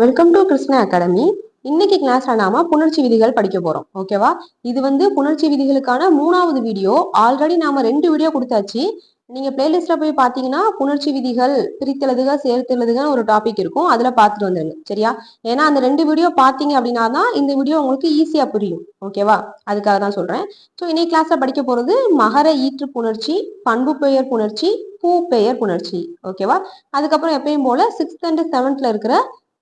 Welcome to Krishna academy இன்னைக்கு கிளாஸ்ல நாம புணர்ச்சி விதிகள் படிக்க போறோம். ஓகேவா இது வந்து புணர்ச்சி விதிகளுக்கான மூணாவது வீடியோ ஆல்ரெடி நாம ரெண்டு வீடியோ கொடுத்தாச்சு. நீங்க பிளேலிஸ்ட்ல போய் பாத்தீங்கன்னா புணர்ச்சி விதிகள் பிரித்தெழுதுக சேர்த்தெழுதுக ஒரு டாபிக் இருக்கும். அதுல பாத்துட்டு வந்துருங்க. சரியா? ஏன்னா அந்த ரெண்டு வீடியோ பாத்தீங்க அப்படின்னா தான் இந்த வீடியோ உங்களுக்கு ஈஸியா புரியும். ஓகேவா அதுக்காக தான் சொல்றேன். ஸோ இன்னைக்கு கிளாஸ்ல படிக்க போறது மகர ஈற்று புணர்ச்சி பண்பு பெயர் புணர்ச்சி பூ பெயர் புணர்ச்சி. ஓகேவா அதுக்கப்புறம் எப்பயும் போல சிக்ஸ்த் அண்ட் செவன்த்ல இருக்கிற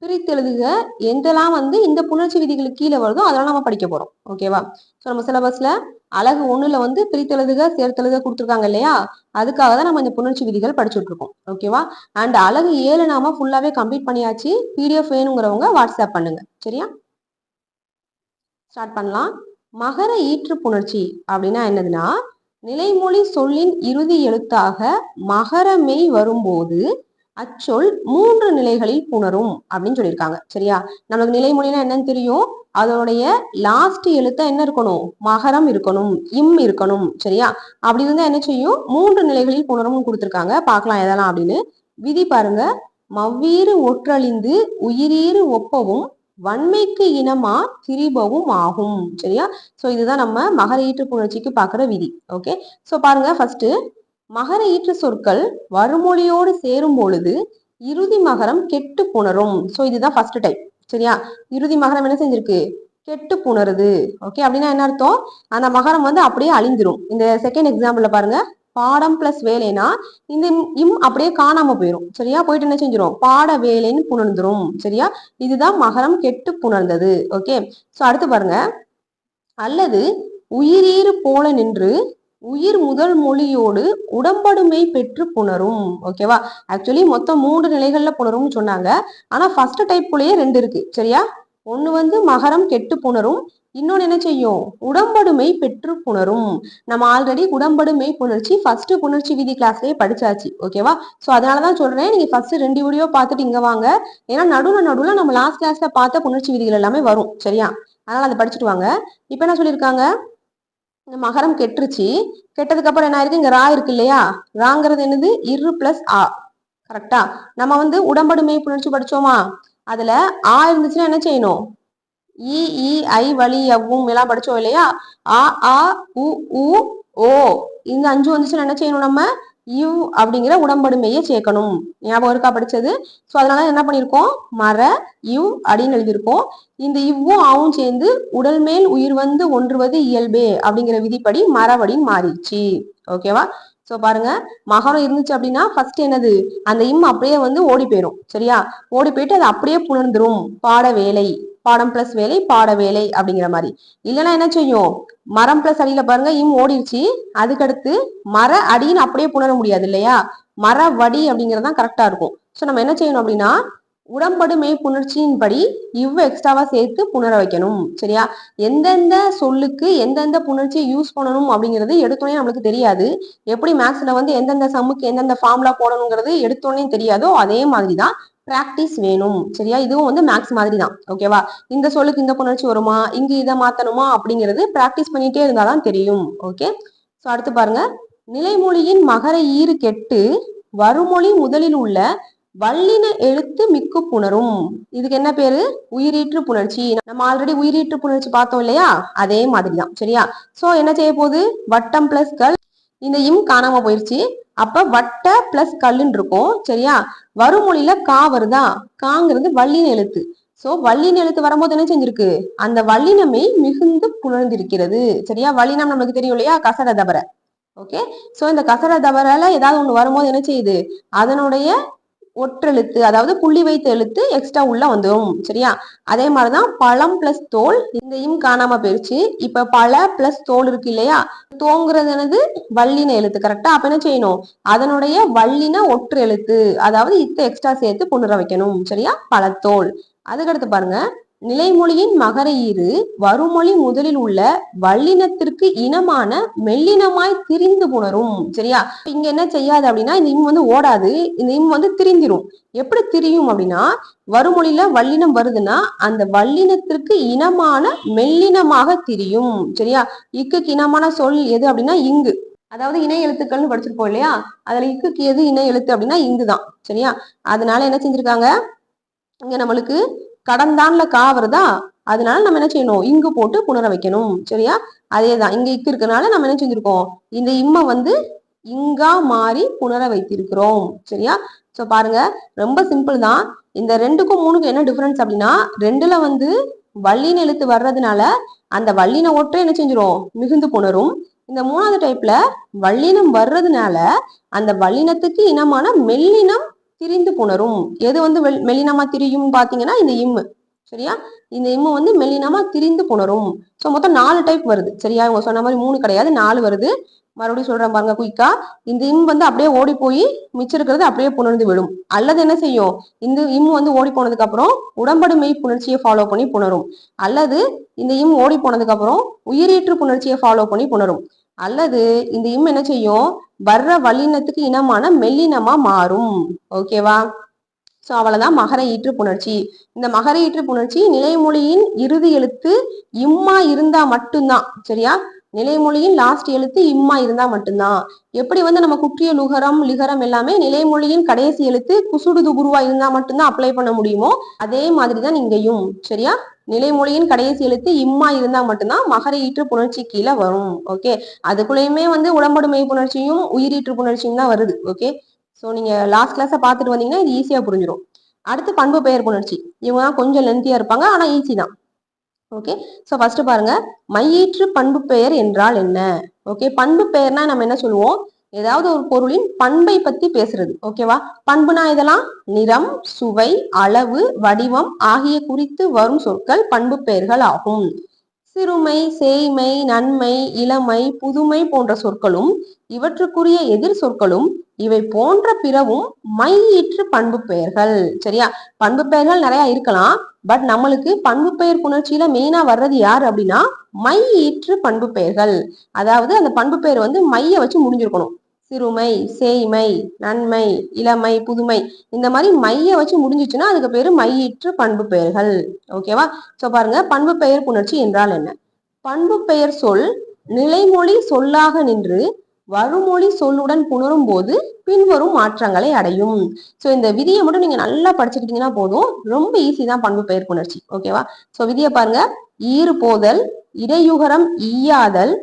பிரித்தெழுதுக. எந்தெல்லாம் வந்து இந்த புணர்ச்சி விதிகளுக்கு கீழே வருதோ அதெல்லாம் நம்ம படிக்க போறோம். ஓகேவா ஸோ நம்ம சிலபஸ்ல அழகு ஒண்ணுல வந்து பிரித்தெழுதுக சேர்த்தெழுதுக கொடுத்துருக்காங்க இல்லையா? அதுக்காக தான் நம்ம இந்த புணர்ச்சி விதிகள் படிச்சுட்டு இருக்கோம். ஓகேவா அண்ட் அழகு ஏழு நாம ஃபுல்லாவே கம்ப்ளீட் பண்ணியாச்சு. பிடிஎஃப் வேணுங்கிறவங்க வாட்ஸ்அப் பண்ணுங்க. சரியா? ஸ்டார்ட் பண்ணலாம். மகர ஈற்று புணர்ச்சி அப்படின்னா என்னதுன்னா நிலைமொழி சொல்லின் இறுதி எழுத்தாக மகரமெய் வரும்போது அச்சொல் மூன்று நிலைகளில் புணரும் அப்படின்னு சொல்லியிருக்காங்க. சரியா? நமக்கு நிலைமொழினா என்னன்னு தெரியும்? அதோடைய லாஸ்ட் எழுத்த என்ன இருக்கணும்? மகரம் இருக்கணும் இம் இருக்கணும். சரியா? அப்படி இருந்தா என்ன செய்யும்? மூன்று நிலைகளில் புணரும்னு கொடுத்துருக்காங்க. பார்க்கலாம் எதெல்லாம் அப்படின்னு. விதி பாருங்க. மவ்வீறு ஒற்றழிந்து உயிரீறு ஒப்பவும் வன்மைக்கு இனமா திரிபவும் ஆகும். சரியா? சோ இதுதான் நம்ம மகர ஈற்று புணர்ச்சிக்கு பாக்குற விதி. ஓகே சோ பாருங்க ஃபர்ஸ்ட் மகர ஈற்று சொற்கள் வருமொழியோடு சேரும் பொழுது இறுதி மகரம் கெட்டு புணரும். ஸோ இதுதான் ஃபர்ஸ்ட் டைப் சரியா? இறுதி மகரம் என்ன செஞ்சிருக்கு? கெட்டு புணருது. ஓகே அப்படின்னா என்ன அர்த்தம்? அந்த மகரம் வந்து அப்படியே அழிந்துரும் இந்த செகண்ட் எக்ஸாம்பிள்ல பாருங்க. பாடம் பிளஸ் வேலைனா இந்த இம் அப்படியே காணாம போயிடும் சரியா? போயிட்டு என்ன செஞ்சிடும் பாட வேலைன்னு புணர்ந்துரும். சரியா? இதுதான் மகரம் கெட்டு புணர்ந்தது. ஓகே ஸோ அடுத்து பாருங்க. அல்லது உயிரீறு போல நின்று உயிர் முதல் மொழியோடு உடம்படுமை பெற்று புணரும். ஓகேவா ஆக்சுவலி மொத்தம் மூன்று நிலைகள்ல புணரும்னு சொன்னாங்க. ஆனா ஃபர்ஸ்ட் டைப்புலயே ரெண்டு இருக்கு. சரியா? ஒண்ணு வந்து மகரம் கெட்டு புணரும். இன்னொன்னு என்ன செய்யும்? உடம்படுமை பெற்று புணரும். நம்ம ஆல்ரெடி உடம்படுமை புணர்ச்சி ஃபர்ஸ்ட் புணர்ச்சி விதி கிளாஸ்லயே படிச்சாச்சு. ஓகேவா சோ அதனாலதான் சொல்றேன். நீங்க ஃபர்ஸ்ட் ரெண்டு வீடியோ பார்த்துட்டு இங்க வாங்க. ஏன்னா நடுவுல நடுவுல நம்ம லாஸ்ட் கிளாஸ்ல பார்த்த புணர்ச்சி விதிகள் எல்லாமே வரும். சரியா? அதனால அதை படிச்சுட்டு வாங்க. இப்ப என்ன சொல்லியிருக்காங்க? இந்த மகரம் கெட்டுருச்சு. கெட்டதுக்கு அப்புறம் என்ன ஆயிருக்கு? இங்க ரா இருக்கு இல்லையா? ராங்கிறது என்னது? இரு பிளஸ் ஆ. கரெக்டா நம்ம வந்து உடம்படுமை புணர்ச்சி படிச்சோமா? அதுல ஆ இருந்துச்சுன்னா என்ன செய்யணும்? இ இ ஐ வழி எவ்வும் எல்லாம் படிச்சோம் இல்லையா? ஆ ஆ உ உ ஓ. இந்த அஞ்சு வந்துச்சுன்னா என்ன செய்யணும் நம்ம? யூ அப்படிங்கிற உடம்படுமையை சேர்க்கணும். ஞாபகம் இருக்கா படிச்சது? ஸோ அதனால என்ன பண்ணியிருக்கோம் மர யூ அப்படின்னு எழுதியிருக்கோம். இந்த இவ்வும் ஆவும் சேர்ந்து உடல் மேல் உயிர் வந்து ஒன்றுவது இயல்பே அப்படிங்கிற விதிப்படி மரபடின்னு மாறிடுச்சு. ஓகேவா ஸோ பாருங்க. மகரம் இருந்துச்சு அப்படின்னா ஃபர்ஸ்ட் என்னது? அந்த இம் அப்படியே வந்து ஓடி போயிடும் சரியா? ஓடி போயிட்டு அது அப்படியே புணர்ந்துரும். பாட வேலை. பாடம் பிளஸ் வேலை பாட வேலை அப்படிங்கிற மாதிரி. இல்லைன்னா என்ன செய்யும்? மரம் பிளஸ் அடியில பாருங்க இம் ஓடிடுச்சு அதுக்கடுத்து மர அடின்னு அப்படியே புணர முடியாது இல்லையா? மர வடி அப்படிங்கறதுதான் கரெக்டா இருக்கும். ஸோ நம்ம என்ன செய்யணும் அப்படின்னா உடம்படுமை புணர்ச்சியின்படி இவ் எக்ஸ்ட்ராவா சேர்த்து புணர வைக்கணும். சரியா? எந்தெந்த சொல்லுக்கு எந்தெந்த புணர்ச்சியை யூஸ் பண்ணணும் அப்படிங்கிறது எடுத்தோடனே நம்மளுக்கு தெரியாது. எப்படி மேக்ஸ்ல வந்து எந்தெந்த சம்முக்கு எந்தெந்த ஃபார்முலா போடணுங்கிறது எடுத்தோடனே தெரியாதோ அதே மாதிரி தான் பிராக்டிஸ் வேணும். சரியா? இதுவும் வந்து மேக்ஸ் மாதிரி தான் ஓகேவா இந்த சொல்லுக்கு இந்த புணர்ச்சி வருமா? இங்க இதை மாத்தணுமா? அப்படிங்கிறது பிராக்டிஸ் பண்ணிட்டே இருந்தாதான் தெரியும். ஓகே ஸோ அடுத்து பாருங்க. நிலைமொழியின் மகர ஈறு கெட்டு வருமொழி முதலில் உள்ள வல்லின எழுத்து மிக்கு புணரும். இதுக்கு என்ன பேரு? உயிரீற்று புணர்ச்சி. நம்ம ஆல்ரெடி உயிரீற்று புணர்ச்சி பார்த்தோம் இல்லையா? அதே மாதிரி தான் சரியா? சோ என்ன செய்ய போகுது வட்டம் பிளஸ் கல் இந்த இம் காணாம போயிருச்சு. அப்ப வட்ட பிளஸ் கல்லுன்னு இருக்கும். சரியா? வருமொழியில கா வருதா? காங்கிறது வள்ளின எழுத்து. சோ வள்ளின எழுத்து வரும்போது என்ன செஞ்சிருக்கு? அந்த வள்ளினமை மிகுந்து புலர்ந்திருக்கிறது. சரியா? வள்ளினம் நமக்கு தெரியும் இல்லையா? கசட தவற ஓகே சோ இந்த கசட தவறால ஏதாவது ஒண்ணு வரும்போது என்ன செய்யுது? அதனுடைய ஒற்றெழுத்து அதாவது புள்ளி வைத்த எழுத்து எக்ஸ்ட்ரா உள்ள வந்துடும் சரியா? அதே மாதிரிதான் பழம் பிளஸ் தோல் இந்த இம் காணாம போயிருச்சு. இப்ப பழ பிளஸ் தோல் இருக்கு இல்லையா? தோங்குறது என்னது? வள்ளின எழுத்து கரெக்டா அப்ப என்ன செய்யணும்? அதனுடைய வள்ளின ஒற்று எழுத்து அதாவது இத்த எக்ஸ்ட்ரா சேர்த்து புணர வைக்கணும் சரியா? பழத்தோல். அதுக்கடுத்து பாருங்க. நிலைமொழியின் மகர இரு வருமொழி முதலில் உள்ள வல்லினத்திற்கு இனமான மெல்லினமாய் திரிந்து புணரும். சரியா? இங்க என்ன செய்யாது அப்படின்னா இந்த இம் வந்து ஓடாது இந்த இம் வந்து திரிந்திரும். எப்படி திரியும் அப்படின்னா வருமொழியில வல்லினம் வருதுன்னா அந்த வல்லினத்திற்கு இனமான மெல்லினமாக திரியும். சரியா? இக்குக்கு இனமான சொல் எது அப்படின்னா இங்கு. அதாவது இணை எழுத்துக்கள்னு படிச்சிருப்போம் இல்லையா? அதுல இக்குக்கு எது இணை எழுத்து அப்படின்னா இங்குதான். சரியா? அதனால என்ன செஞ்சிருக்காங்க? இங்க நம்மளுக்கு கடந்தான்ல கா வருதா அதனால நம்ம என்ன செய்யணும்? இங்கு போட்டு புணர வைக்கணும். சரியா? அதேதான். இங்க இக்கு இருக்கனால நம்ம என்ன செஞ்சிருக்கோம்? இந்த இம்ம வந்து இங்கா மாறி புணர வைத்திருக்கிறோம். சரியா? சோ பாருங்க. ரொம்ப சிம்பிள் தான். இந்த ரெண்டுக்கும் மூணுக்கும் என்ன டிஃபரன்ஸ் அப்படின்னா ரெண்டுல வந்து வள்ளின எழுத்து வர்றதுனால அந்த வள்ளின ஒற்றை என்ன செஞ்சிரும்? மிகுந்து புணரும். இந்த மூணாவது டைப்ல வள்ளினம் வர்றதுனால அந்த வள்ளினத்துக்கு இனமான மெல்லினம் திரிந்து புணரும். எது வந்து மெலினமா திரியும் பாத்தீங்கன்னா இந்த இம்மு சரியா? இந்த இம்மு வந்து மெல்லினமா திரிந்து புணரும். ஸோ மொத்தம் நாலு டைப் வருது சரியா? இவங்க சொன்ன மாதிரி மூணு கிடையாது நாலு வருது. மறுபடியும் சொல்றேன் பாருங்க குயிக்கா இந்த இம் வந்து அப்படியே ஓடி போய் மிச்சம் இருக்கிறது அப்படியே புணர்ந்து விடும். அல்லது என்ன செய்யும்? இந்த இம் வந்து ஓடி போனதுக்கு அப்புறம் உடம்படு மெய் புணர்ச்சியை ஃபாலோ பண்ணி புணரும். அல்லது இந்த இம் ஓடி போனதுக்கு அப்புறம் உயிரீற்று புணர்ச்சியை ஃபாலோ பண்ணி புணரும். அல்லது இந்த இம் என்ன செய்யும்? வர்ற வல்லினத்துக்கு இனமான மெல்லினமா மாறும். ஓகேவா சோ அவ்வளவுதான் மகர ஈற்று புணர்ச்சி. இந்த மகர ஈற்று புணர்ச்சி நிலைமொழியின் இறுதி எழுத்து இம்மா இருந்தா மட்டும்தான். சரியா? நிலைமொழியின் லாஸ்ட் எழுத்து இம்மா இருந்தா மட்டும்தான். எப்படி வந்து நம்ம குற்றிய லுகரம் லிகரம் எல்லாமே நிலைமொழியின் கடைசி எழுத்து குசுடு துகுருவா இருந்தா மட்டும்தான் அப்ளை பண்ண முடியுமோ? அதே மாதிரிதான் இங்கேயும். சரியா? நிலைமொழியின் கடைசி எழுத்து இம்மா இருந்தா மட்டும்தான் மகர ஈற்று புணர்ச்சி கீழே வரும். ஓகே அதுக்குள்ளேயுமே வந்து உடம்படுமை புணர்ச்சியும் உயிரீற்று புணர்ச்சியும் தான் வருது. ஓகே ஸோ நீங்க லாஸ்ட் கிளாஸை பார்த்துட்டு வந்தீங்கன்னா இது ஈஸியா புரிஞ்சிடும் அடுத்து பண்பு பெயர் புணர்ச்சி. இவங்க கொஞ்சம் லென்த்தியா இருப்பாங்க ஆனா ஈஸி தான். ஓகே ஸோ ஃபர்ஸ்ட் பாருங்க. மையீற்று பண்பு பெயர் என்றால் என்ன? ஓகே பண்பு பெயர்னா நம்ம என்ன சொல்லுவோம்? ஏதாவது ஒரு பொருளின் பண்பை பத்தி பேசுறது. ஓகேவா பண்புனா இதெல்லாம் நிறம் சுவை அளவு வடிவம் ஆகிய குறித்து வரும் சொற்கள் பண்பு பெயர்கள் ஆகும். சிறுமை சேய்மை நன்மை இளமை புதுமை போன்ற சொற்களும் இவற்றுக்குரிய எதிர் சொற்களும் இவை போன்ற பிறவும் மையீற்று பண்பு பெயர்கள் சரியா? பண்பு பெயர்கள் நிறைய இருக்கலாம். பட் நம்மளுக்கு பண்பு பெயர் புணர்ச்சியில மெயினா வர்றது யார் அப்படின்னா மையீற்று பண்பு பெயர்கள் அதாவது அந்த பண்பு பெயர் வந்து மைய வச்சு முடிஞ்சிருக்கணும். சிறுமை சேய்மை நன்மை இளமை புதுமை. இந்த மாதிரி மைய வச்சு முடிஞ்சிச்சுன்னா அதுக்கு பேரு மையிற்று பண்பு பெயர்கள் ஓகேவா சோ பாருங்க பண்பு பெயர் புணர்ச்சி என்றால் என்ன? பண்பு பெயர் சொல் நிலைமொழி சொல்லாக நின்று வறுமொழி சொல்லுடன் புணரும் போது பின்வரும் மாற்றங்களை அடையும். சோ இந்த விதியை மட்டும் நீங்க நல்லா படிச்சுக்கிட்டீங்கன்னா போதும். ரொம்ப ஈஸி தான் பண்பு பெயர் புணர்ச்சி. ஓகேவா சோ விதியை பாருங்க. ஈறு போதல் இடையுகரம் ஈயாதல்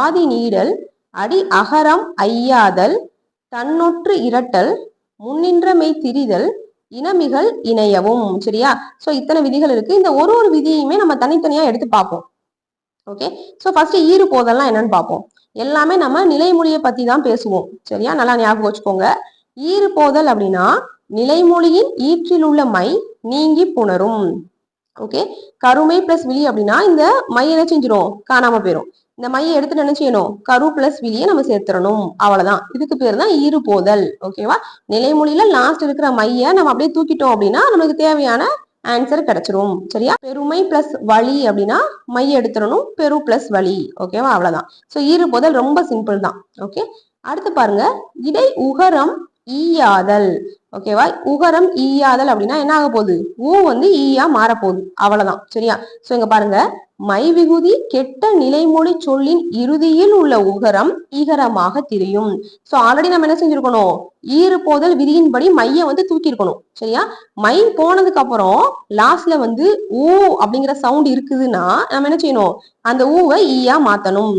ஆதி நீடல் அடி அகரம் ஐயாதல் தன்னொற்று இரட்டல் முன்னின்றமை திரிதல் இனமிகள் இணையவும். சரியா? சோ இத்தனை விதிகள் இருக்கு. இந்த ஒரு ஒரு விதியுமே நம்ம தனித்தனியா எடுத்து பார்ப்போம். ஓகே சோ ஃபர்ஸ்ட் ஈறு போதல்லாம் என்னன்னு பார்ப்போம். எல்லாமே நம்ம நிலைமொழியை பத்தி தான் பேசுவோம். சரியா? நல்லா ஞாபகம் வச்சுக்கோங்க. ஈறு போதல் அப்படின்னா நிலைமொழியின் ஈற்றில் உள்ள மை நீங்கி புணரும். ஓகே? கருமை பிளஸ் விழி அப்படின்னா இந்த மை என்ன காணாம போயிடும் இந்த மையை எடுத்து என்ன செய்யணும்? கரு பிளஸ் விழியை நம்ம சேர்த்துடணும் அவ்வளவுதான். இதுக்கு பேர் தான் ஈறு போதல் ஓகேவா? நிலைமொழியில லாஸ்ட் இருக்கிற மைய நம்ம அப்படியே தூக்கிட்டோம் அப்படின்னா நமக்கு தேவையான ஆன்சர் கிடைச்சிரும். சரியா? பெருமை பிளஸ் வழி அப்படின்னா மை எடுத்துடணும் பெரு பிளஸ் வழி ஓகேவா அவ்வளவுதான். சோ ஈறு போதல் ரொம்ப சிம்பிள் தான். ஓகே அடுத்து பாருங்க. இடை உகரம் ஈயாதல். ஓகேவா உகரம் ஈயாதல் அப்படின்னா என்ன ஆக போகுது? ஊ வந்து ஈயா மாறப்போகுது. அவ்வளவுதான். சரியா? சோ இங்க பாருங்க. மை விகுதி கெட்ட நிலைமொழி சொல்லின் இறுதியில் உள்ள உகரம் ஈகரமாக திரியும். சோ ஆல்ரெடி நம்ம என்ன செஞ்சிருக்கணும்? ஈறு போதல் விதியின்படி மைய வந்து தூக்கி இருக்கணும் சரியா? மை போனதுக்கு அப்புறம் லாஸ்ட்ல வந்து ஊ அப்படிங்கிற சவுண்ட் இருக்குதுன்னா நம்ம என்ன செய்யணும்? அந்த ஊவை ஈயா மாத்தணும்.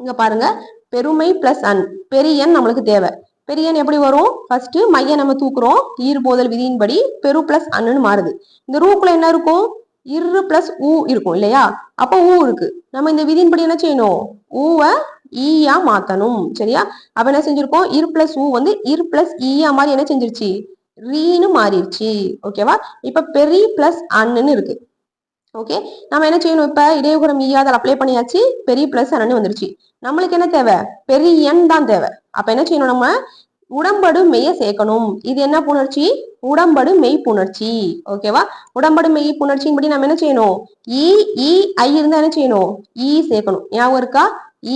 இங்க பாருங்க. பெருமை பிளஸ் அன். பெரியன் நம்மளுக்கு தேவை. பெரியன் எப்படி வரும்? ஃபர்ஸ்ட் மைய நம்ம தூக்குறோம். ஈர் போதல் விதியின்படி பெரு பிளஸ் அன்னு மாறுது. இந்த ரூக்குள்ள என்ன இருக்கும்? இரு பிளஸ் ஊ இருக்கும் இல்லையா? அப்போ ஊ இருக்கு. நம்ம இந்த விதியின்படி என்ன செய்யணும்? ஊவை ஈயா மாத்தணும் சரியா? அப்ப என்ன செஞ்சிருக்கோம்? இரு பிளஸ் ஊ வந்து இரு பிளஸ் ஈயா மாதிரி என்ன செஞ்சிருச்சு? ரீன்னு மாறிடுச்சு ஓகேவா இப்ப பெரி பிளஸ் அன்னு இருக்கு. ஓகே நம்ம என்ன செய்யணும் இப்ப? இடையகுரம் ஈயாதல் அப்ளை பண்ணியாச்சு. பெரிய பிளஸ் அண்ணன் வந்துருச்சு. நம்மளுக்கு என்ன தேவை? பெரிய எண் தான் தேவை. அப்ப என்ன செய்யணும் நம்ம? உடம்படு மெய்ய சேர்க்கணும். இது என்ன புணர்ச்சி? உடம்படு மெய் புணர்ச்சி. ஓகேவா உடம்படு மெய் புணர்ச்சியின்படி நம்ம என்ன செய்யணும்? இ இ ஐ இருந்தா என்ன செய்யணும்? இ சேர்க்கணும். ஞாபகம் இருக்கா?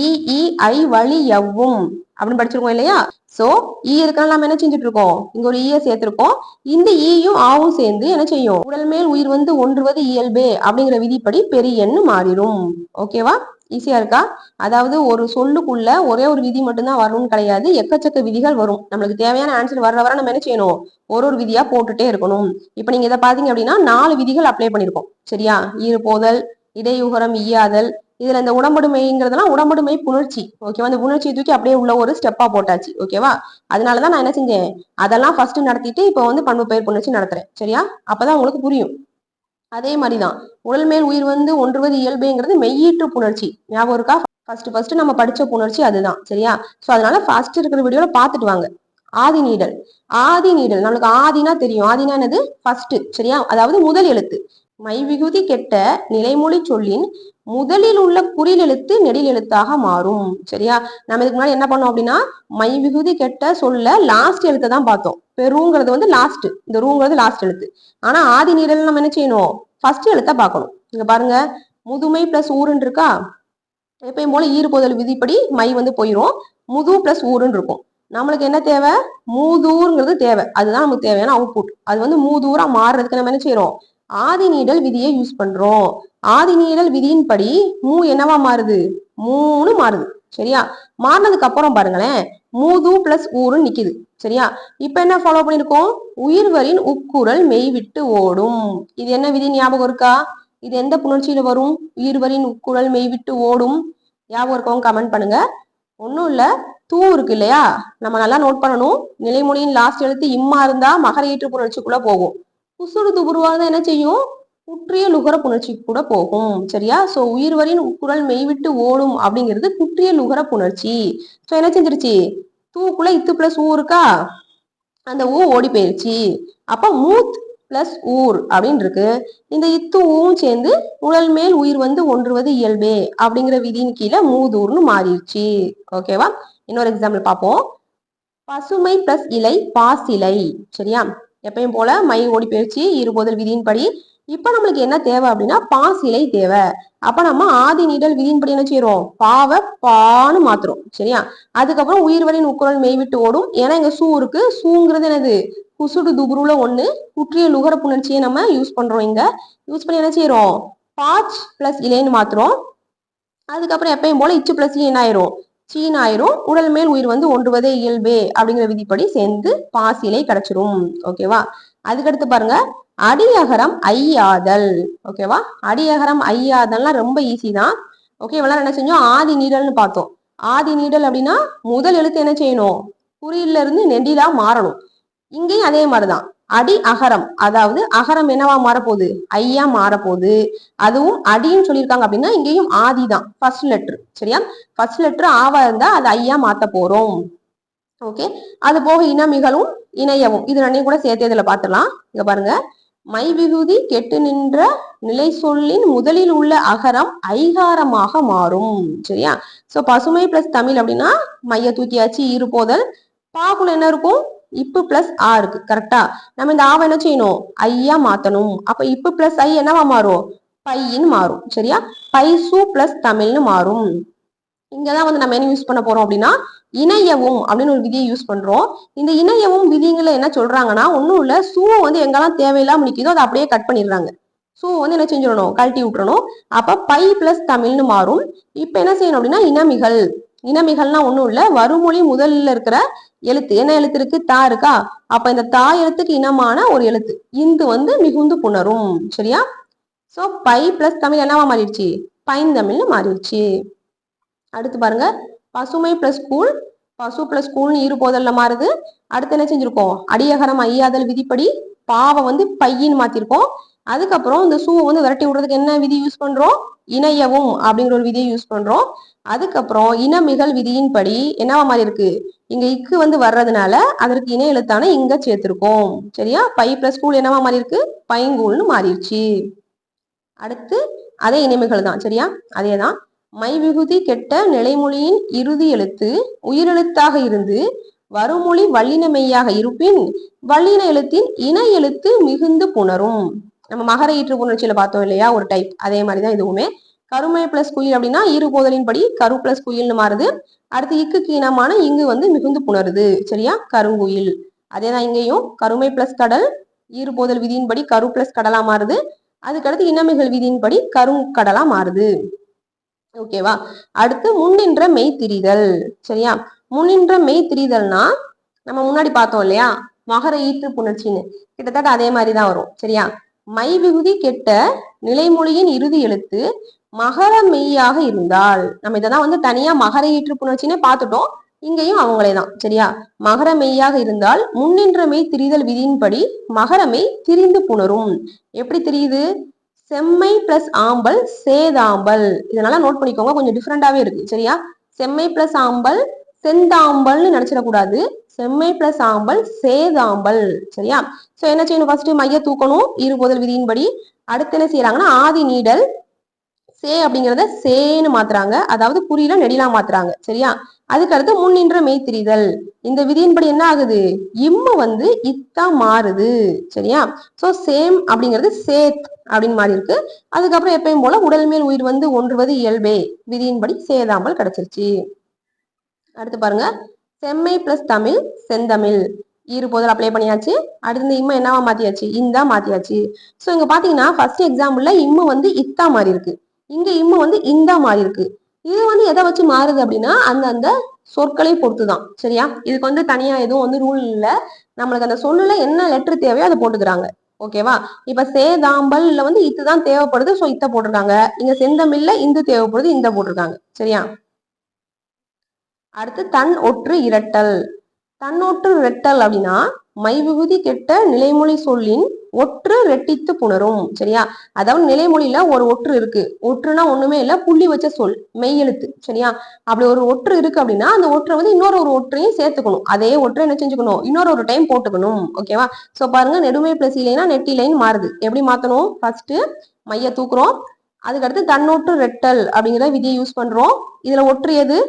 இ இ ஐ வழி எவ்வும். அப்படின்னு படிச்சிருக்கோம் இல்லையா? சோ ஈ இருக்கனால நம்ம என்ன செஞ்சுட்டு இருக்கோம் இங்க ஒரு ஈய சேர்த்திருக்கோம். இந்த ஈயும் ஆவும் சேர்ந்து என்ன செய்யும்? உடல் மேல் உயிர் வந்து ஒன்றுவது இயல்பே அப்படிங்கிற விதிப்படி பெரிய எண்ணு மாறிடும். ஓகேவா ஈஸியா இருக்கா? அதாவது ஒரு சொல்லுக்குள்ள ஒரே ஒரு விதி மட்டும்தான் வரும்னு கிடையாது. எக்கச்சக்க விதிகள் வரும். நம்மளுக்கு தேவையான ஆன்சர் வர வர நம்ம என்ன செய்யணும்? ஒரு ஒரு விதியா போட்டுட்டே இருக்கணும். இப்ப நீங்க இதை பாத்தீங்க அப்படின்னா நாலு விதிகள் அப்ளை பண்ணிருக்கோம் சரியா? ஈறு போதல் இடையுகரம் ஈயாதல். இதுல இந்த உடம்படுமைங்கிறதுலாம் உடம்படுமை புணர்ச்சி. ஓகேவா இந்த புணர்ச்சியை தூக்கி அப்படியே உள்ள ஒரு ஸ்டெப்பா போட்டாச்சு. ஓகேவா அதனாலதான் நான் என்ன செஞ்சேன்? அதெல்லாம் ஃபர்ஸ்ட் நடத்திட்டு இப்போ வந்து பண்பு பெயர் புணர்ச்சி நடத்துறேன். சரியா? அப்பதான் உங்களுக்கு புரியும். அதே மாதிரிதான். உடல் மேல் உயிர் வந்து ஒன்றுவது இயல்புங்கிறது மெய்யீற்று புணர்ச்சி. ஞாபகம் இருக்கா? ஃபர்ஸ்ட் ஃபர்ஸ்ட் நம்ம படிச்ச புணர்ச்சி அதுதான். சரியா? சோ அதனால ஃபர்ஸ்ட் இருக்கிற வீடியோல பாத்துட்டு வாங்க. ஆதி நீடல். ஆதி நீடல். நம்மளுக்கு ஆதினா தெரியும். ஆதினா என்னது? ஃபர்ஸ்ட் சரியா? அதாவது முதல் எழுத்து. மைவிகுதி கெட்ட நிலைமொழி சொல்லின் முதலில் உள்ள குறில் எழுத்து நெடில் எழுத்தாக மாறும். சரியா? நம்ம இதுக்கு முன்னாடி என்ன பண்ணோம் அப்படின்னா மை விகுதி கெட்ட சொல்ல லாஸ்ட் எழுத்தை தான் பார்த்தோம். பெருங்கிறது வந்து லாஸ்ட் இந்த ரூங்கிறது லாஸ்ட் எழுத்து. ஆனா ஆதி நீரல் நம்ம என்ன செய்யணும்? ஃபர்ஸ்ட் எழுத்தை பார்க்கணும். இங்க பாருங்க முதுமை பிளஸ் ஊருன்னு இருக்கா? எப்பயும் போல ஈறுபோதல் விதிப்படி மை வந்து போயிடும் முது பிளஸ் ஊருன்னு இருக்கும். நம்மளுக்கு என்ன தேவை? மூதூர்ங்கிறது தேவை. அதுதான் நமக்கு தேவையான அவுட்புட் அது வந்து மூதூரா மாறுறதுக்கு நம்ம என்ன செய்யறோம்? ஆதி நீடல் விதியை யூஸ் பண்றோம். ஆதி விதியின்படி மூ என்னவா மாறுது? மூணு மாறுது. சரியா? மாறினதுக்கு அப்புறம் பாருங்களேன் மூது பிளஸ் ஊருன்னு நிக்குது. சரியா? இப்ப என்ன ஃபாலோ பண்ணிருக்கோம்? உயிர்வரின் உக்குரல் மெய் விட்டு ஓடும். இது என்ன விதி ஞாபகம் இருக்கா? இது எந்த புணர்ச்சியில வரும்? உயிர்வரின் உக்குரல் மெய் விட்டு ஓடும். ஞாபகம் இருக்கவங்க கமெண்ட் பண்ணுங்க. ஒன்றும் இல்லை தூ இருக்கு இல்லையா? நம்ம நல்லா நோட் பண்ணணும். நிலைமொழியின் லாஸ்ட் எழுத்து இம்மா இருந்தா மகர ஈற்று புணர்ச்சிக்குள்ள போகும். குசுடு துபுருவாக என்ன செய்யும்? குற்றிய லுகர புணர்ச்சி கூட போகும் சரியா? சோ உயிர்வரின் குரல் மெய்விட்டு ஓடும் அப்படிங்கிறது குற்றிய லுகர புணர்ச்சி. சோ என்ன செஞ்சிருச்சு? தூக்குள்ள இத்து பிளஸ் ஊ இருக்கா? அந்த ஊ ஓடி போயிருச்சு. அப்ப மூத் பிளஸ் ஊர் அப்படின்னு இருக்கு இந்த இத்து ஊவும் சேர்ந்து உடல் மேல் உயிர் வந்து ஒன்றுவது இயல்பே அப்படிங்கிற விதியின் கீழே மூதூர்னு மாறிடுச்சு ஓகேவா இன்னொரு எக்ஸாம்பிள் பார்ப்போம் பசுமை பிளஸ் இலை பாசிலை சரியா? எப்பயும் போல மை ஓடி போயிடுச்சு இருபோதல் விதியின்படி இப்ப நம்மளுக்கு என்ன தேவை அப்படின்னா பாசிலை தேவை. அப்ப நம்ம ஆதி நீடல் விதியின்படி என்ன செய்யறோம்? பாவ பான்னு மாத்துறோம். சரியா? அதுக்கப்புறம் உயிர் வரின் உக்குரல் மெய்விட்டு ஓடும். ஏன்னா இங்க சூ இருக்கு. சூங்கிறது என்னது? குசுடு துபுருல ஒண்ணு. குற்றிய லுகர புணர்ச்சியை நம்ம யூஸ் பண்றோம் இங்க. யூஸ் பண்ணி என்ன செய்யறோம்? பாச் பிளஸ் இலைன்னு மாத்துறோம். அதுக்கப்புறம் எப்பயும் போல இச்சு பிளஸ் என்ன ஆயிரும். சீன் ஆயிரும். உடல் மேல் உயிர் வந்து ஒன்றுவதே இயல்பே அப்படிங்கிற விதிப்படி சேர்ந்து பாசிலை கிடைச்சிரும். ஓகேவா அதுக்கடுத்து பாருங்க. அடியகரம் ஐயாதல். ஓகேவா அடியகரம் ஐயாதல்னா ரொம்ப ஈஸி தான். ஓகே இவ்வளவு என்ன செஞ்சோம்? ஆதி நீடல்னு பார்த்தோம். ஆதி நீடல் அப்படின்னா முதல் எழுத்து என்ன செய்யணும்? குறியில இருந்து நெடிலா மாறணும். இங்கேயும் அதே மாதிரிதான். அடி அகரம் அதாவது அகரம் என்னவா மாறப்போகுது? ஐயா மாறப்போகுது. அதுவும் அடின்னு சொல்லியிருக்காங்க அப்படின்னா இங்கேயும் ஆதி தான். ஃபர்ஸ்ட் லெட்ரு சரியா? ஃபர்ஸ்ட் லெட்ரு ஆவா இருந்தா அது ஐயா மாத்த போறோம். ஓகே அது போக இனமிகளும் இணையவும். இது ரெண்டையும் கூட சேர்த்து இதுல பாத்துலாம் இங்க பாருங்க. மை விகுதி கெட்டு நின்ற நிலை சொல்லின் முதலில் உள்ள அகரம் ஐகாரமாக மாறும். சரியா? சோ பசுமை பிளஸ் தமிழ் அப்படின்னா மைய தூக்கியாச்சு இருப்போதல் பாக்குள்ள என்ன இருக்கும்? இப்பு பிளஸ் ஆ இருக்கு. கரெக்டா நம்ம இந்த ஆவை என்ன செய்யணும்? ஐயா மாத்தணும். அப்ப இப்பு பிளஸ் ஐ என்னவா மாறும்? பையின்னு மாறும். சரியா? பைசு பிளஸ் தமிழ்னு மாறும். இங்கதான் வந்து நம்ம என்ன யூஸ் பண்ண போறோம் அப்படின்னா இணையவும் அப்படின்னு ஒரு விதியை யூஸ் பண்றோம். இந்த இணையவும் விதிங்களை என்ன சொல்றாங்கன்னா ஒன்றும் இல்ல சூவை வந்து எங்கெல்லாம் தேவையில்லாம நிக்குதோ அதை அப்படியே கட் பண்ணிடுறாங்க. சூ வந்து என்ன செஞ்சிடணும்? கழட்டி விட்டுறணும். அப்ப பை பிளஸ் தமிழ்னு மாறும். இப்ப என்ன செய்யணும் அப்படின்னா இனமிகள். இனமிகள்னா ஒண்ணும் இல்ல வருமொழி முதல்ல இருக்கிற எழுத்து. என்ன எழுத்து இருக்கு? தா இருக்கா? அப்ப இந்த தா எழுத்துக்கு இனமான ஒரு எழுத்து. இந்து வந்து மிகுந்து புணரும். சரியா? சோ பை பிளஸ் தமிழ் என்னவா மாறிடுச்சு? பைந்தமிழ்னு மாறிடுச்சு. அடுத்து பாருங்க. பசுமை பிளஸ் கூழ் பசு பிளஸ் கூழ்னு இரு போதல்ல மாறுது. அடுத்து என்ன செஞ்சிருக்கோம்? அடியகரம் ஐயாதல் விதிப்படி பாவை வந்து பையின்னு மாத்திருக்கோம். அதுக்கப்புறம் இந்த சூவை வந்து விரட்டி விடுறதுக்கு என்ன விதி யூஸ் பண்றோம்? இணையவும் அப்படிங்கிற ஒரு விதியை யூஸ் பண்றோம். அதுக்கப்புறம் இனமிகல் விதியின்படி என்னவா மாதிரி இருக்கு இங்க இக்கு வந்து வர்றதுனால அதற்கு இணை எழுத்தான இங்க சேர்த்திருக்கோம். சரியா? பை பிளஸ் கூழ் என்னவா மாறி இருக்கு பைங்கூழ்னு மாறிடுச்சு அடுத்து அதே இனிமைகள் தான். சரியா? அதே தான் மை விகுதி கெட்ட நிலைமொழியின் இறுதி எழுத்து உயிரெழுத்தாக இருந்து வருமொழி வல்லினமெய்யாக இருப்பின் வல்லின எழுத்தின் இன எழுத்து மிகுந்து புணரும். நம்ம மகர ஈற்று புணர்ச்சியில பார்த்தோம் இல்லையா? ஒரு டைப் அதே மாதிரிதான் இதுவுமே. கருமை பிளஸ் குயில் அப்படின்னா இரு போதலின் படி கரு பிளஸ் குயில்னு மாறுது. அடுத்து இக்கு கீனமான இங்கு வந்து மிகுந்து புணருது. சரியா? கருங்குயில். அதேதான் இங்கேயும். கருமை பிளஸ் கடல் இரு போதல் விதியின்படி கரு பிளஸ் கடலா மாறுது. அதுக்கடுத்து இனமிகள் விதியின்படி கருங்கடலா மாறுது. ஓகேவா அடுத்து முன்னின்ற மெய் திரிதல் சரியா? முன்னின்ற மெய் திரிதல்னா நம்ம முன்னாடி பார்த்தோம் இல்லையா? மகர ஈற்று புணர்ச்சின்னு. கிட்டத்தட்ட அதே மாதிரி தான் வரும். சரியா? மை விகுதி கெட்ட நிலைமொழியின் இறுதி எழுத்து மகர மெய்யாக இருந்தால். நம்ம இதெல்லாம் வந்து தனியா மகர ஈற்று புணர்ச்சின்னு பார்த்துட்டோம். இங்கேயும் அவங்களே தான் சரியா? மகர மெய்யாக இருந்தால் முன்னின்ற மெய் திரிதல் விதியின்படி மகர மெய் திரிந்து புணரும். எப்படி தெரியுது? செம்மை பிளஸ் ஆம்பல் சேதாம்பல். இதனால நோட் பண்ணிக்கோங்க கொஞ்சம் டிஃப்ரெண்டாவே இருக்கு சரியா? செம்மை பிளஸ் ஆம்பல் செந்தாம்பல்னு நினைச்சிடக்கூடாது. செம்மை பிளஸ் ஆம்பல் சேதாம்பல் சரியா? சோ என்ன செய்யணும்? ஃபர்ஸ்ட் மைய தூக்கணும் இருபோதல் விதியின்படி. அடுத்து என்ன செய்யறாங்கன்னா ஆதி நீடல் சே அப்படிங்கறத சேன்னு மாத்துறாங்க. அதாவது குறியில நெடிலாம் மாத்துறாங்க சரியா? அதுக்கு அடுத்து முன்னின்ற மெய்த்திரிதல் இந்த விதியின்படி என்ன ஆகுது? இம்மு வந்து இத்தா மாறுது. சரியா? சோ சேம் அப்படிங்கிறது சேத் அப்படின்னு மாறி இருக்கு. அதுக்கப்புறம் எப்பயும் போல உடல் மேல் உயிர் வந்து ஒன்றுவது இயல்பே. விதியின்படி சேதாம்பல் கிடைச்சிருச்சு. அடுத்து பாருங்க. செம்மை பிளஸ் தமிழ் செந்தமிழ். இரு போதில் அப்ளை பண்ணியாச்சு. அடுத்து இந்த இம்மை என்னவா மாத்தியாச்சு? இந்தா மாத்தியாச்சு. சோ இங்க பாத்தீங்கன்னா ஃபர்ஸ்ட் எக்ஸாம்பிள்ல இம்மு வந்து இத்தா மாறி இருக்கு. இங்க இம்மு வந்து இந்தா மாறி இருக்கு. இது வந்து எதை வச்சு மாறுது அப்படின்னா அந்த அந்த சொற்களை பொறுத்து தான் சரியா? இதுக்கு வந்து தனியா எதுவும் வந்து ரூல் இல்ல. நம்மளுக்கு அந்த சொல்லுல என்ன லெட்டர் தேவையோ அதை போட்டுக்கிறாங்க. ஓகேவா இப்ப சேதாம்பல்ல வந்து இத்து தான் தேவைப்படுது. சோ இத்த போட்டிருக்காங்க. இங்க செந்தமில்ல இந்து தேவைப்படுது இந்த போட்டிருக்காங்க. சரியா? அடுத்து தன் ஒற்று இரட்டல். தன்னொற்று ரெட்டல் அப்படின்னா மைவிகுதி கெட்ட நிலைமொழி சொல்லின் ஒற்று ரெட்டித்து புணரும் சரியா? அதாவது நிலைமொழியில ஒரு ஒற்று இருக்கு. ஒற்றுனா ஒண்ணுமே இல்ல புள்ளி வச்ச சொல் மெய்யெழுத்து சரியா? அப்படி ஒரு ஒற்று இருக்கு அப்படின்னா அந்த ஒற்றை வந்து இன்னொரு ஒரு ஒற்றையும் சேர்த்துக்கணும். அதே ஒற்றை என்ன செஞ்சுக்கணும்? இன்னொரு ஒரு டைம் போட்டுக்கணும் ஓகேவா சோ பாருங்க நெடுமை பிளஸ் இலைனா நெட்டி லைன் மாறுது. எப்படி மாத்தணும்? ஃபர்ஸ்ட் மைய தூக்குறோம். அதுக்கடுத்து தன்னொற்று ரெட்டல் அப்படிங்கிற விதியை யூஸ் பண்றோம். இதுல ஒற்று எது?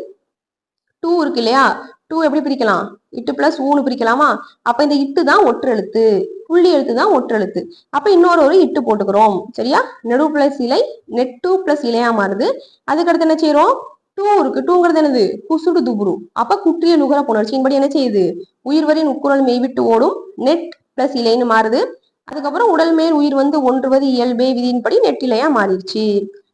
டூ இருக்கு இல்லையா? டூ எப்படி பிரிக்கலாம்? இட்டு பிளஸ் ஊனு பிரிக்கலாமா? அப்ப இந்த இட்டு தான் ஒற்று எழுத்து. புள்ளி எழுத்து தான் ஒற்று எழுத்து. அப்ப இன்னொரு ஒரு இட்டு போட்டுக்கிறோம். சரியா? நெடு பிளஸ் இலை நெட் டூ பிளஸ் இலையா மாறுது. அதுக்கடுத்து என்ன செய்யறோம்? டூ இருக்கு. டூங்கிறது என்னது? குசுடு துபுரு. அப்ப குற்றிய நுகர புணர்ச்சியின்படி என்ன செய்யுது? உயிர் உயிர்வரின் உட்குரல் மெய்விட்டு ஓடும். நெட் பிளஸ் இலைன்னு மாறுது. அதுக்கப்புறம் உடல் மேல் உயிர் வந்து ஒன்றுவது இயல்பே விதியின்படி நெட்டிலையா மாறிடுச்சு.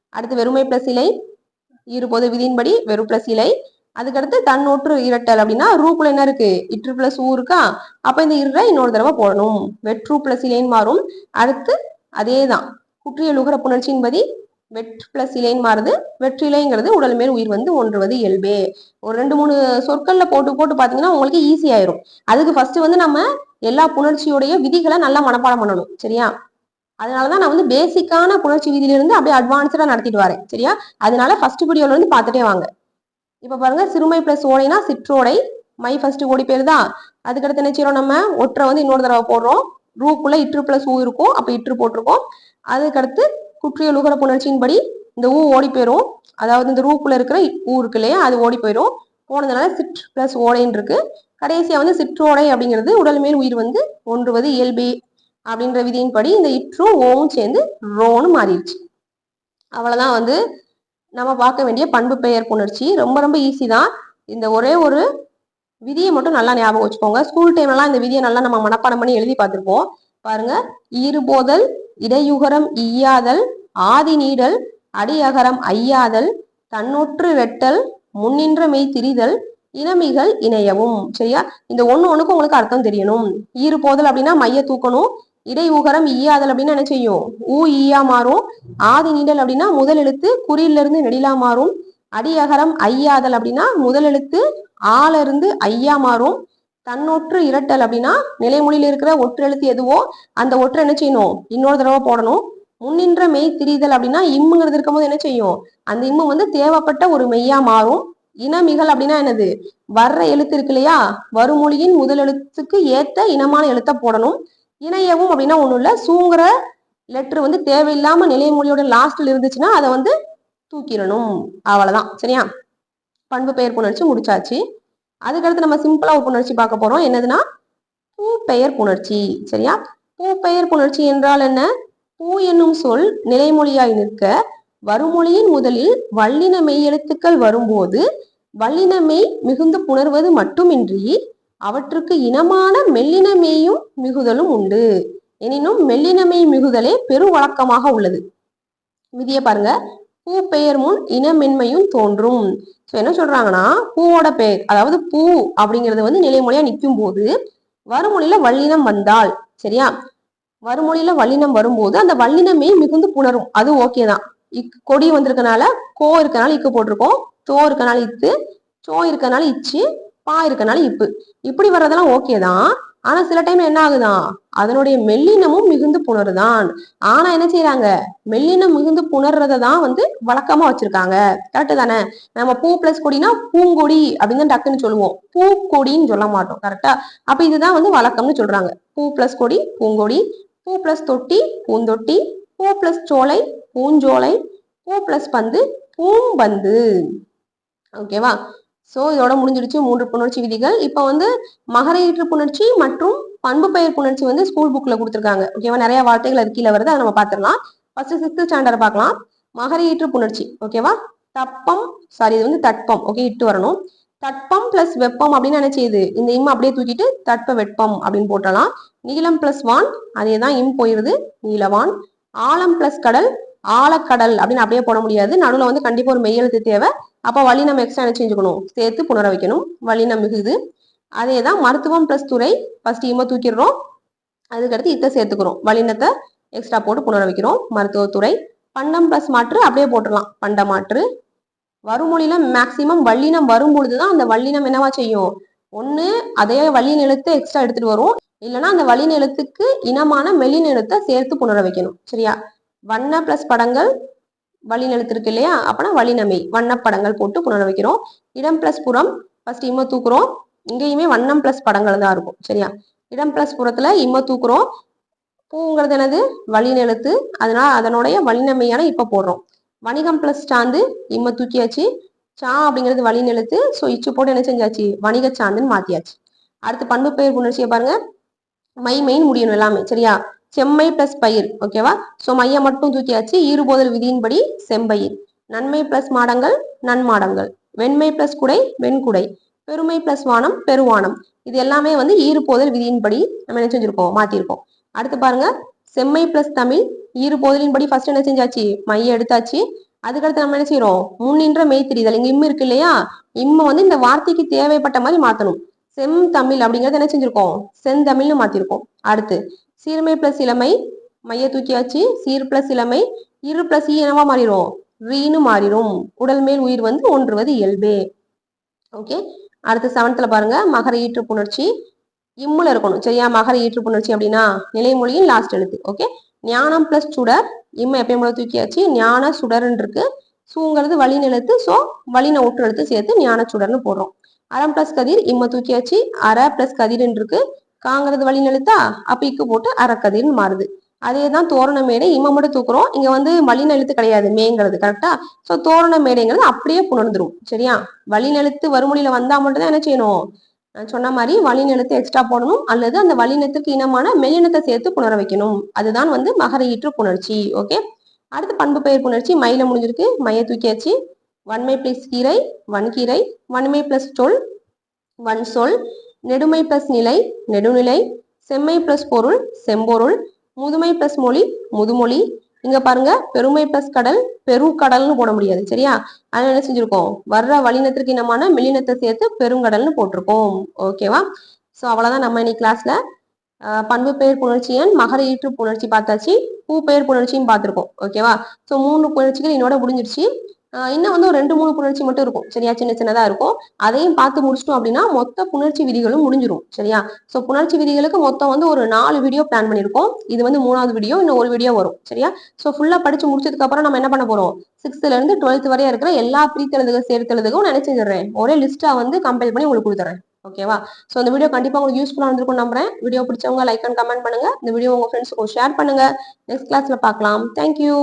அடுத்து வெறுமை பிளஸ் இலை. இருபது விதியின்படி வெறும் பிளஸ் இலை. அதுக்கடுத்து தன்னொற்று இரட்டல் அப்படின்னா ரூக்குள்ள என்ன இருக்கு? இற்று பிளஸ் ஊ இருக்கா? அப்ப இந்த இற இன்னொரு தடவை போடணும். வெற்று பிளஸ் இலேன் மாறும். அடுத்து அதே தான் குற்றிய லுகர புணர்ச்சியின்படி வெற்று பிளஸ் இலைன் மாறுது. வெற்றிலைங்கிறது உடல் மேல் உயிர் வந்து ஒன்றுவது இயல்பே. ஒரு ரெண்டு மூணு சொற்கள்ல போட்டு போட்டு பாத்தீங்கன்னா உங்களுக்கு ஈஸி ஆயிரும். அதுக்கு ஃபர்ஸ்ட் வந்து நம்ம எல்லா புணர்ச்சியுடைய விதிகளை நல்லா மனப்பாடம் பண்ணணும். சரியா? அதனாலதான் நான் வந்து பேசிக்கான புணர்ச்சி விதியிலிருந்து அப்படியே அட்வான்ஸ்டா நடத்திட்டு வரேன். சரியா? அதனால ஃபர்ஸ்ட் வீடியோல இருந்து பார்த்துட்டே வாங்க. இப்ப பாருங்க சிறுமை பிளஸ் ஓடைனா சிற்றோடை. மை ஃபர்ஸ்ட் ஓடி போயிருதா? அதுக்கடுத்து என்ன செய்யறோம் நம்ம? ஒற்றை வந்து இன்னொரு தடவை போடுறோம். ரூக்குள்ள இற்று பிளஸ் ஊ இருக்கும். அப்ப இற்று போட்டிருக்கோம். அதுக்கடுத்து குற்றிய லுகர புணர்ச்சியின்படி இந்த ஊ ஓடி போயிடும் அதாவது இந்த ரூக்குள்ள இருக்கிற ஊ இருக்கு இல்லையா அது ஓடி போயிடும் போனதுனால சிட் பிளஸ் ஓடைன்னு இருக்கு. கடைசியா வந்து சிற்றோடை அப்படிங்கிறது உடல் மேல் உயிர் வந்து ஒன்றுவது இயல்பே அப்படின்ற விதியின்படி இந்த இற்றும் ஓவும் சேர்ந்து ரோன்னு மாறிடுச்சு. அவ்வளவுதான் வந்து நம்ம பார்க்க வேண்டிய பண்பு பெயர் புணர்ச்சி. ரொம்ப ரொம்ப ஈஸி தான். இந்த ஒரே ஒரு விதியை மட்டும் நல்லா ஞாபகம் வச்சுக்கோங்க. ஸ்கூல் டைம்லலாம் இந்த விதியை நல்லா நம்ம மனப்பாடம் பண்ணி எழுதி பார்த்துருப்போம். பாருங்க. ஈறுபோதல் இடையுகரம் ஈயாதல் ஆதி நீடல் அடியகரம் ஐயாதல் தன்னொற்று வெட்டல் முன்னின்ற மெய் திரிதல் இனமிகள் இணையவும். சரியா? இந்த ஒன்று ஒண்ணுக்கும் உங்களுக்கு அர்த்தம் தெரியணும். ஈறு போதல் அப்படின்னா மைய தூக்கணும். இடை உகரம் ஈயாதல் அப்படின்னா என்ன செய்யும்? ஊ ஈயா மாறும். ஆதி நீடல் அப்படின்னா முதல் எழுத்து குறியில இருந்து நெடிலா மாறும். அடியகரம் ஐயாதல் அப்படின்னா முதல் எழுத்து ஆல இருந்து ஐயா மாறும். தன்னொற்று இரட்டல் அப்படின்னா நிலைமொழியில இருக்கிற ஒற்று எழுத்து எதுவோ அந்த ஒற்று என்ன செய்யணும்? இன்னொரு தடவை போடணும். முன்னின்ற மெய் திரிதல் அப்படின்னா இம்முங்கிறது இருக்கும்போது என்ன செய்யும்? அந்த இம்மு வந்து தேவைப்பட்ட ஒரு மெய்யா மாறும். இனமிகள் அப்படின்னா என்னது? வர்ற எழுத்து இருக்கு இல்லையா? வருமொழியின் முதல் எழுத்துக்கு ஏத்த இனமான எழுத்த போடணும். இணையவும் அப்படின்னா ஒன்றும் இல்ல. சூங்குற லெட்டர் வந்து தேவையில்லாம நிலைமொழியோட லாஸ்ட்ல இருந்துச்சுன்னா அதை வந்து தூக்கிடணும். அவ்வளவுதான். சரியா? பண்பு பெயர் புணர்ச்சி முடிச்சாச்சு. அதுக்கடுத்து நம்ம சிம்பிளா ஒரு புணர்ச்சி பார்க்க போறோம். என்னதுன்னா பூ பெயர் புணர்ச்சி. சரியா? பூ பெயர் புணர்ச்சி என்றால் என்ன? பூ என்னும் சொல் நிலைமொழியாய் நிற்க வருமொழியின் முதலில் வல்லின மெய் எழுத்துக்கள் வரும்போது வல்லின மெய் மிகுந்து புணர்வது மட்டுமின்றி அவற்றுக்கு இனமான மெல்லினமேயும் மிகுதலும் உண்டு. எனினும் மெல்லினமை மிகுதலே பெரு வழக்கமாக உள்ளது. விதியை பாருங்க. பூ பெயர் முன் இனமென்மையும் தோன்றும். ஸோ என்ன சொல்றாங்கன்னா பூவோட பெயர் அதாவது பூ அப்படிங்கிறது வந்து நிலைமொழியா நிற்கும் போது வறுமொழியில வல்லினம் வந்தால் சரியா? வறுமொழியில வல்லினம் வரும்போது அந்த வல்லினமே மிகுந்து புணரும். அது ஓகே தான். இக் கொடி வந்திருக்கனால கோ இருக்கனால இக்கு போட்டிருக்கோம். தோ இருக்கனால இத்து சோ இருக்கனால இச்சு பா இருக்கனால இப்பு இப்படி வர்றதெல்லாம் ஓகே தான். ஆனா சில டைம் என்ன ஆகுதான் அதனுடைய மெல்லினமும் மிகுந்து புணருதான். ஆனா என்ன செய்யறாங்க மெல்லினம் மிகுந்து புணர்றதை தான் வந்து வழக்கமா வச்சிருக்காங்க. கரெக்டு தானே? நம்ம பூ பிளஸ் கொடினா பூங்கொடி அப்படின்னு தான் டக்குன்னு சொல்லுவோம். பூக்கொடின்னு சொல்ல மாட்டோம். கரெக்டா அப்ப இதுதான் வந்து வழக்கம்னு சொல்றாங்க. பூ பிளஸ் கொடி பூங்கொடி பூ பிளஸ் தொட்டி பூந்தொட்டி பூ பிளஸ் சோலை பூஞ்சோலை பூ பிளஸ் பந்து பூம்பந்து. ஓகேவா ஸோ இதோட முடிஞ்சிடுச்சு மூன்று புணர்ச்சி விதிகள். இப்போ வந்து மகர ஈற்று புணர்ச்சி மற்றும் பண்பு பெயர் புணர்ச்சி வந்து ஸ்கூல் புக்ல கொடுத்துருக்காங்க. ஓகேவா நிறைய வார்த்தைகள் அது கீழே வருது. அதை நம்ம பார்த்துடலாம். ஃபர்ஸ்ட் சிக்ஸ்த் ஸ்டாண்டர்ட் பார்க்கலாம். மகர ஈற்று புணர்ச்சி ஓகேவா தப்பம் சாரி இது வந்து தட்பம். ஓகே இட்டு வரணும். தட்பம் பிளஸ் வெப்பம் அப்படின்னு நினைச்சது இந்த இம் அப்படியே தூக்கிட்டு தட்ப வெப்பம் அப்படின்னு போட்டலாம் நீளம் பிளஸ் வான் அதே தான் இம் போயிருது. நீலவான் ஆழம் பிளஸ் கடல் ஆழக்கடல் அப்படின்னு அப்படியே போட முடியாது. நடுவில் வந்து கண்டிப்பாக ஒரு மெய்யெழுத்து தேவை. அப்போ வழி நம்ம எக்ஸ்ட்ரா என்ன செஞ்சுக்கணும்? சேர்த்து புணர வைக்கணும். வலினம் மிகுது. அதே தான் மருத்துவம் ப்ளஸ் துறை. ஃபர்ஸ்ட் இம தூக்கிடுறோம். அதுக்கடுத்து இத்தை சேர்த்துக்கிறோம். வழினத்தை எக்ஸ்ட்ரா போட்டு புணர வைக்கிறோம். மருத்துவத்துறை பண்டம் ப்ளஸ் மாற்று அப்படியே போட்டுடலாம். பண்ட மாற்று. வருமொழியில மேக்சிமம் வல்லினம் வரும் பொழுதுதான் அந்த வல்லினம் என்னவா செய்யும்? ஒண்ணு அதே வழியின் எழுத்து எக்ஸ்ட்ரா எடுத்துட்டு வரும். இல்லைன்னா அந்த வழியின் எழுத்துக்கு இனமான மெல்லின் எழுத்தை சேர்த்து புணர வைக்கணும். சரியா? வண்ண பிளஸ் படங்கள் வழி இருக்கு இல்லையா? அப்பனா வழிநமை வண்ணப்படங்கள் போட்டு புணர வைக்கிறோம். இடம் பிளஸ் புறம் ஃபர்ஸ்ட் இம்ம தூக்குறோம். இங்கேயுமே வண்ணம் பிளஸ் படங்கள் தான் இருக்கும் சரியா? இடம் பிளஸ் புறத்துல இம்ம தூக்குறோம். பூங்கிறது என்னது? வழிநெழுத்து. அதனால அதனுடைய வழிநமையான இப்ப போடுறோம். வணிகம் பிளஸ் சாந்து இம்ம தூக்கியாச்சு. சா அப்படிங்கிறது வழிநெழுத்து. ஸோ இச்சு போட்டு என்ன செஞ்சாச்சு? வணிக சாந்துன்னு மாத்தியாச்சு. அடுத்து பண்பு பெயர் புணர்ச்சியை பாருங்க. மை மெயின் முடியணும் எல்லாமே சரியா? செம்மை பிளஸ் பயிர் ஓகேவா ஸோ மையம் மட்டும் தூக்கியாச்சு. ஈறுபோதல் விதியின்படி செம்பயிர். நன்மை பிளஸ் மாடங்கள் நன்மாடங்கள். வெண்மை பிளஸ் குடை வெண்குடை. பெருமை பிளஸ் வானம் பெருவானம். இது எல்லாமே வந்து ஈறுபோதல் விதியின்படி நம்ம என்ன செஞ்சிருக்கோம்? மாத்திருக்கோம். அடுத்து பாருங்க. செம்மை பிளஸ் தமிழ் ஈறுபோதலின்படி ஃபர்ஸ்ட் என்ன செஞ்சாச்சு? மைய எடுத்தாச்சு. அதுக்கடுத்து நம்ம என்ன செய்யறோம் முன்னின்ற மெய்த்திரிதல் இங்க இம்மு இருக்கு இல்லையா? இம்ம வந்து இந்த வார்த்தைக்கு தேவைப்பட்ட மாதிரி மாத்தணும். செம் தமிழ் அப்படிங்கறத என்ன செஞ்சிருக்கோம்? செந்தமிழ்னு மாத்திருக்கோம். அடுத்து சீர்மை பிளஸ் இளமை மைய தூக்கியாச்சு. சீர் பிளஸ் இளமை இரு பிளஸ் ஈ என்னவா மாறிடும்? ரீனு மாறிடும். உடல் மேல் உயிர் வந்து ஒன்றுவது இயல்பே. ஓகே அடுத்து செவன்த்ல பாருங்க. மகர ஈற்று புணர்ச்சி. இம்முல இருக்கணும். சரியா? மகர ஈற்று புணர்ச்சி அப்படின்னா நிலைமொழியின் லாஸ்ட் எழுத்து. ஓகே ஞானம் பிளஸ் சுடர். இம்ம எப்பயும் போல தூக்கியாச்சு? ஞான சுடர்ன்னு இருக்கு சூங்கிறது வழி நிலத்து ஸோ வழின ஒற்று எழுத்து சேர்த்து ஞான சுடர்னு போடுறோம். அறம் பிளஸ் கதிர். இம்ம தூக்கியாச்சு. அரை பிளஸ் கதிர்ன்னு இருக்கு காங்கிறது வழி நிலத்தா அப்ப இக்கு போட்டு அறக்கதிர்னு மாறுது. அதே தான் தோரண மேடை இம்ம மட்டும் தூக்குறோம். இங்க வந்து வழி நெழுத்து கிடையாது மேங்கிறது கரெக்டா சோ தோரண மேடைங்கிறது அப்படியே புணர்ந்துரும். சரியா? வழி நெழுத்து வறுமொழியில வந்தா மட்டும்தான் என்ன செய்யணும்? நான் சொன்ன மாதிரி வழி எக்ஸ்ட்ரா போடணும். அல்லது அந்த வழிநிலத்துக்கு இனமான மெல்லினத்தை சேர்த்து புணர வைக்கணும். அதுதான் வந்து மகர ஈற்று புணர்ச்சி. ஓகே அடுத்து பண்பு பெயர் புணர்ச்சி. மயில முடிஞ்சிருக்கு. மைய தூக்கியாச்சு. வன்மை பிளஸ் கீரை வன்கீரை. வன்மை பிளஸ் சொல் வன் சொல் நெடுமை பிளஸ் நிலை நெடுநிலை செம்மை பிளஸ் பொருள் செம்பொருள் முதுமை பிளஸ் மொழி முதுமொழி. இங்க பாருங்க பெருமை பிளஸ் கடல் பெருங்கடல்னு போட முடியாது சரியா? அதனால என்ன செஞ்சிருக்கோம்? வர்ற வழிநத்திற்கு இனமான மில்லினத்தை சேர்த்து பெருங்கடல்னு போட்டிருக்கோம். ஓகேவா ஸோ அவ்வளவுதான் நம்ம இன்னைக்கு கிளாஸ்ல பண்பு பெயர் புணர்ச்சியன் மகர ஈற்று புணர்ச்சி பார்த்தாச்சு பூ பெயர் புணர்ச்சியும் பார்த்துருக்கோம். ஓகேவா ஸோ மூணு புணர்ச்சிகள் என்னோட முடிஞ்சிருச்சு. இன்னும் வந்து ஒரு ரெண்டு மூணு புணர்ச்சி மட்டும் இருக்கும். சரியா? சின்ன சின்னதா இருக்கும். அதையும் பார்த்து முடிச்சிட்டோம் அப்படின்னா மொத்த புணர்ச்சி விதிகளும் முடிஞ்சிடும் சரியா? ஸோ புணர்ச்சி விதிகளுக்கு மொத்தம் வந்து ஒரு நாலு வீடியோ பிளான் பண்ணியிருக்கோம். இது வந்து மூணாவது வீடியோ இன்னும் ஒரு வீடியோ வரும். சரியா? ஸோ ஃபுல்லா படிச்சு முடிச்சதுக்கு அப்புறம் நம்ம என்ன பண்ண போறோம்? சிக்ஸ்த்ல இருந்து டுவெல்த் வரையா இருக்கிற எல்லா பிரித்தெழுதுகள் சேர்த்தெழுதுக்கும் நினைச்சிடுறேன் ஒரே லிஸ்டா வந்து கம்பேர் பண்ணி உங்களுக்கு கொடுத்துறேன். ஓகேவா ஸோ இந்த வீடியோ கண்டிப்பாக உங்களுக்கு யூஸ்ஃபுல்லாக இருந்திருக்கும் நம்புறேன். வீடியோ பிடிச்சவங்க லைக் அண்ட் கமெண்ட் பண்ணுங்க. இந்த வீடியோ உங்க ஃப்ரெண்ட்ஸுக்கும் ஷேர் பண்ணுங்க. நெக்ஸ்ட் கிளாஸ்ல பார்க்கலாம். தேங்க்யூ